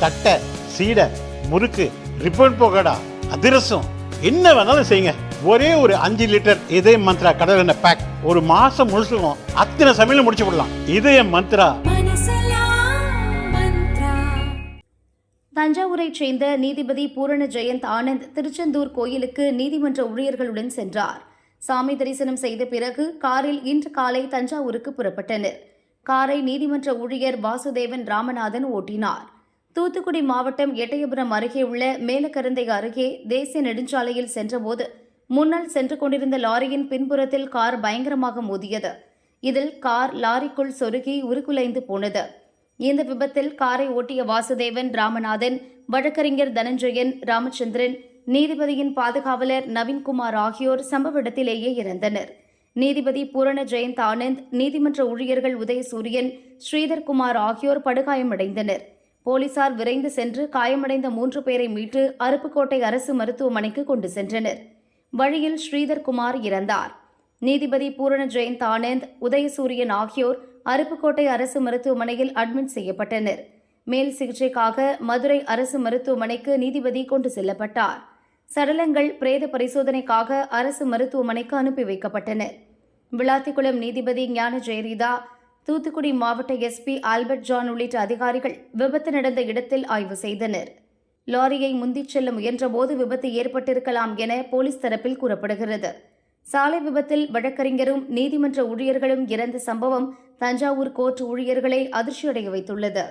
தட்டை சீடை முறுக்கு ரிப்பன் போகடா அதிரசம். என்ன வேணாலும் செய்யுங்க. ஒரே ஒரு அஞ்சு லிட்டர் இதய மந்த்ரா கடல் எண்ணெய் பேக் ஒரு மாசம் முழுசுக்கும் அத்தனை சமையலும் முடிச்சு விடலாம். இதய மந்த்ரா. தஞ்சாவூரைச் சேர்ந்த நீதிபதி பூரண ஜெயந்த் ஆனந்த் திருச்செந்தூர் கோயிலுக்கு நீதிமன்ற ஊழியர்களுடன் சென்றார். சாமி தரிசனம் செய்த பிறகு காரில் இன்று காலை தஞ்சாவூருக்கு புறப்பட்டனர். காரை நீதிமன்ற ஊழியர் வாசுதேவன் ராமநாதன் ஓட்டினார். தூத்துக்குடி மாவட்டம் எட்டயபுரம் அருகே உள்ள மேலக்கருந்தை அருகே தேசிய நெடுஞ்சாலையில் சென்றபோது முன்னால் சென்று கொண்டிருந்த லாரியின் பின்புறத்தில் கார் பயங்கரமாக மோதியது. இதில் கார் லாரிக்குள் சொருகி உருக்குலைந்து போனது. இந்த விபத்தில் காரை ஓட்டிய வாசுதேவன் ராமநாதன் வழக்கறிஞர் தனஞ்சயன் ராமச்சந்திரன் நீதிபதியின் பாதுகாவலர் நவீன்குமார் ஆகியோர் சம்பவ இடத்திலேயே இறந்தனர். நீதிபதி பூரண ஜெயந்த் ஆனந்த் நீதிமன்ற ஊழியர்கள் உதயசூரியன் ஸ்ரீதர் குமார் ஆகியோர் படுகாயமடைந்தனர். போலீசார் விரைந்து சென்று காயமடைந்த மூன்று பேரை மீட்டு அருப்புக்கோட்டை அரசு மருத்துவமனைக்கு கொண்டு சென்றனர். வழியில் ஸ்ரீதர் குமார் இறந்தார். நீதிபதி பூரண ஜெயந்த் ஆனந்த் உதயசூரியன் ஆகியோர் அருப்புக்கோட்டை அரசு மருத்துவமனையில் அட்மிட் செய்யப்பட்டனர். மேல் சிகிச்சைக்காக மதுரை அரசு மருத்துவமனைக்கு நீதிபதி கொண்டு செல்லப்பட்டார். சடலங்கள் பிரேத பரிசோதனைக்காக அரசு மருத்துவமனைக்கு அனுப்பி வைக்கப்பட்டன விளாத்திக்குளம் நீதிபதி ஞான ஜெயரீதா தூத்துக்குடி மாவட்ட எஸ்பி ஆல்பர்ட் ஜான் உள்ளிட்ட அதிகாரிகள் விபத்து நடந்த இடத்தில் ஆய்வு செய்தனர். லாரியை முந்திச் செல்ல முயன்றபோது விபத்து ஏற்பட்டிருக்கலாம் என போலீஸ் தரப்பில் கூறப்படுகிறது. சாலை விபத்தில் வழக்கறிஞரும் நீதிமன்ற ஊழியர்களும் இறந்த சம்பவம் தஞ்சாவூர் கோர்ட் ஊழியர்களை அதிர்ச்சியடைய வைத்துள்ளது.